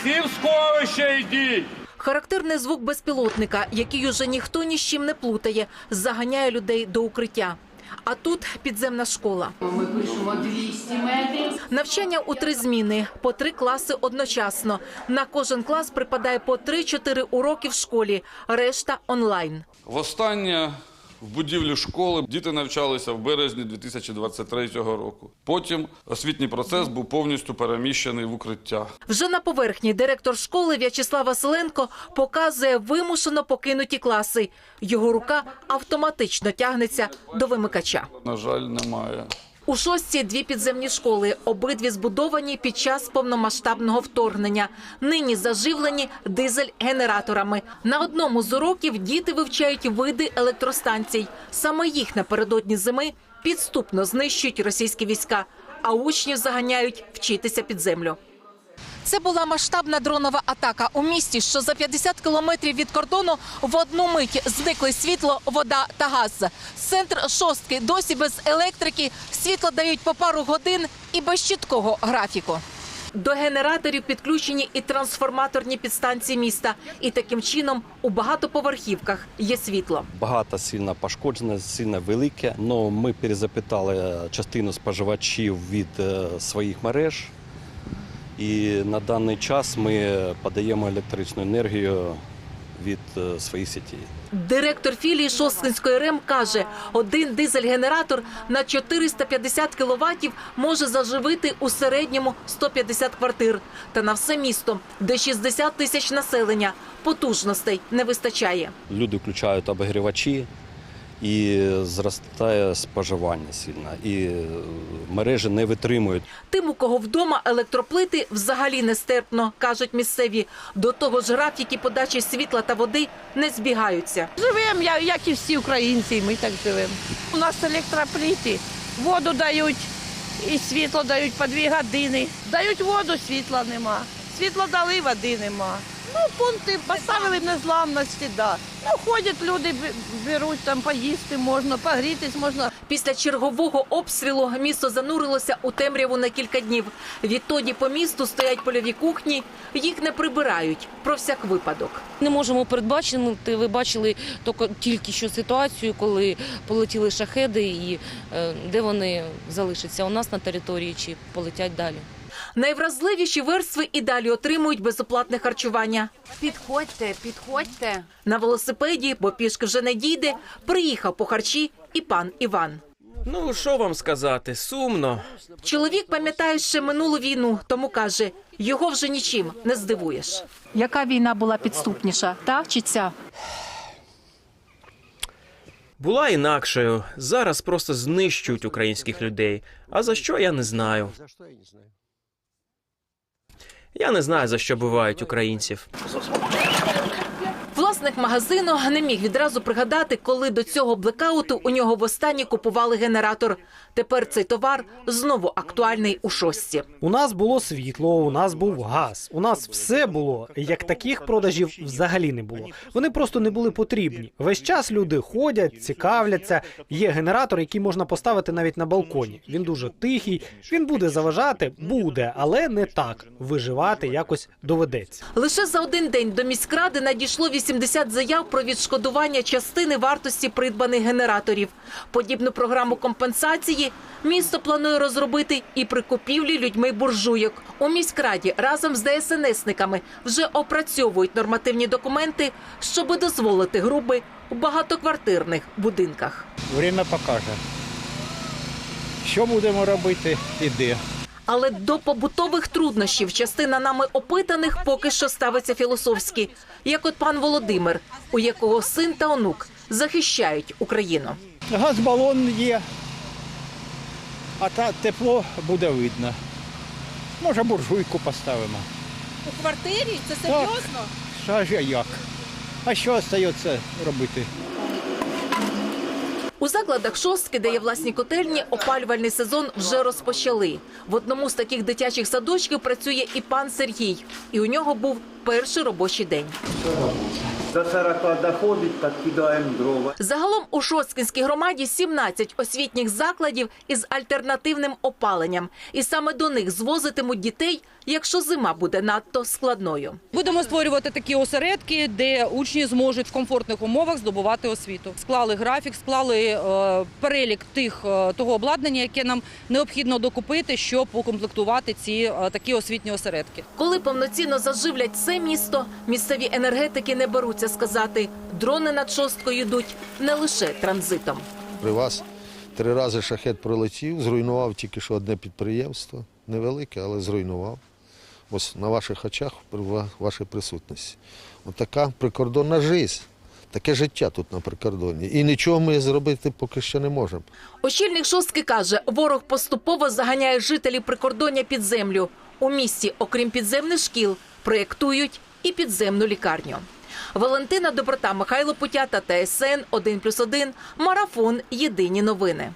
Всі в сховище йдіть! Характерний звук безпілотника, який уже ніхто ні з чим не плутає, заганяє людей до укриття. А тут підземна школа. Ми пишемо 200 метрів. Навчання у три зміни, по три класи одночасно. На кожен клас припадає по 3-4 уроки в школі, решта онлайн. Востаннє в будівлі школи діти навчалися в березні 2023 року. Потім освітній процес був повністю переміщений в укриття. Вже на поверхні директор школи В'ячеслав Василенко показує вимушено покинуті класи. Його рука автоматично тягнеться до вимикача. На жаль, немає. У шостій дві підземні школи, обидві збудовані під час повномасштабного вторгнення. Нині заживлені дизель-генераторами. На одному з уроків діти вивчають види електростанцій. Саме їх напередодні зими підступно знищують російські війська, а учнів заганяють вчитися під землю. Це була масштабна дронова атака у місті, що за 50 кілометрів від кордону в одну мить зникли світло, вода та газ. Центр шостки досі без електрики. Світло дають по пару годин і без чіткого графіку. До генераторів підключені і трансформаторні підстанції міста. І таким чином у багатоповерхівках є світло. Багато сильно пошкоджене, сильно велике. Но ми перезапитали частину споживачів від е, своїх мереж. І на даний час ми подаємо електричну енергію від е, своїх сітей. Директор філії Шосткинської РЕМ каже, один дизель-генератор на 450 кіловатів може заживити у середньому 150 квартир. Та на все місто, де 60 тисяч населення, потужностей не вистачає. Люди включають обігрівачі і зростає споживання сильно. І е, мережі не витримують. Тим, у кого вдома електроплити взагалі нестерпно, кажуть місцеві. До того ж, графіки подачі світла та води не збігаються. Живемо, як і всі українці, ми так живемо. У нас електропліти, воду дають і світло дають по дві години. Дають воду, світла нема. Світло дали, води нема. Ну, пункти поставили в незламності, да. Ну, ходять люди, беруть там поїсти можна, погрітись можна. Після чергового обстрілу місто занурилося у темряву на кілька днів. Відтоді по місту стоять польові кухні, їх не прибирають про всяк випадок. Не можемо передбачити. Ви бачили тільки- тільки що ситуацію, коли полетіли шахеди, і е, де вони залишаться у нас на території чи полетять далі. Найвразливіші верстви і далі отримують безоплатне харчування. Підходьте, підходьте. На велосипеді, бо пішки вже не дійде, приїхав по харчі і пан Іван. Ну, що вам сказати, сумно. Чоловік пам'ятає ще минулу війну, тому каже, його вже нічим не здивуєш. Яка війна була підступніша, та чи ця? Була інакшою. Зараз просто знищують українських людей. А за що я не знаю. Я не знаю, за що бувають українців. Власник магазину не міг відразу пригадати, коли до цього блекауту у нього востаннє купували генератор. Тепер цей товар знову актуальний у шостці. У нас було світло, у нас був газ, у нас все було. Як таких продажів взагалі не було. Вони просто не були потрібні. Весь час люди ходять, цікавляться. Є генератор, який можна поставити навіть на балконі. Він дуже тихий. Він буде заважати, буде, але не так. Виживати якось доведеться. Лише за один день до міськради надійшло 80 заяв про відшкодування частини вартості придбаних генераторів. Подібну програму компенсації місто планує розробити і при купівлі людьми буржуйок. У міськраді разом з ДСНСниками вже опрацьовують нормативні документи, щоби дозволити груби у багатоквартирних будинках. Время покаже. Що будемо робити і де. Але до побутових труднощів частина нами опитаних поки що ставиться філософськи, як от пан Володимир, у якого син та онук захищають Україну. Газбалон є, а та тепло буде видно. Може, буржуйку поставимо. У квартирі це серйозно? А ж як? А що остається робити? У закладах шостки, де є власні котельні, опалювальний сезон вже розпочали. В одному з таких дитячих садочків працює і пан Сергій, і у нього був перший робочий день. До 40 доходить, так кидаємо дрова. Загалом у Шосткинській громаді 17 освітніх закладів із альтернативним опаленням. І саме до них звозитимуть дітей, якщо зима буде надто складною. Будемо створювати такі осередки, де учні зможуть в комфортних умовах здобувати освіту. Склали графік, склали е, перелік тих е, того обладнання, яке нам необхідно докупити, щоб укомплектувати ці е, такі освітні осередки. Коли повноцінно заживлять це місто, місцеві енергетики не беруться сказати, дрони над шосткою йдуть не лише транзитом. При вас три рази шахет пролетів, зруйнував тільки що одне підприємство. Невелике, але зруйнував. Ось на ваших очах при ва- вашій присутності. Отака прикордонна життя. Таке життя тут на прикордоні. І нічого ми зробити поки що не можемо. Очільник шостки каже, ворог поступово заганяє жителів прикордоння під землю. У місті, окрім підземних шкіл, проєктують і підземну лікарню. Валентина Доброта, Михайло Путята та плюс 1+,1, Марафон. Єдині новини.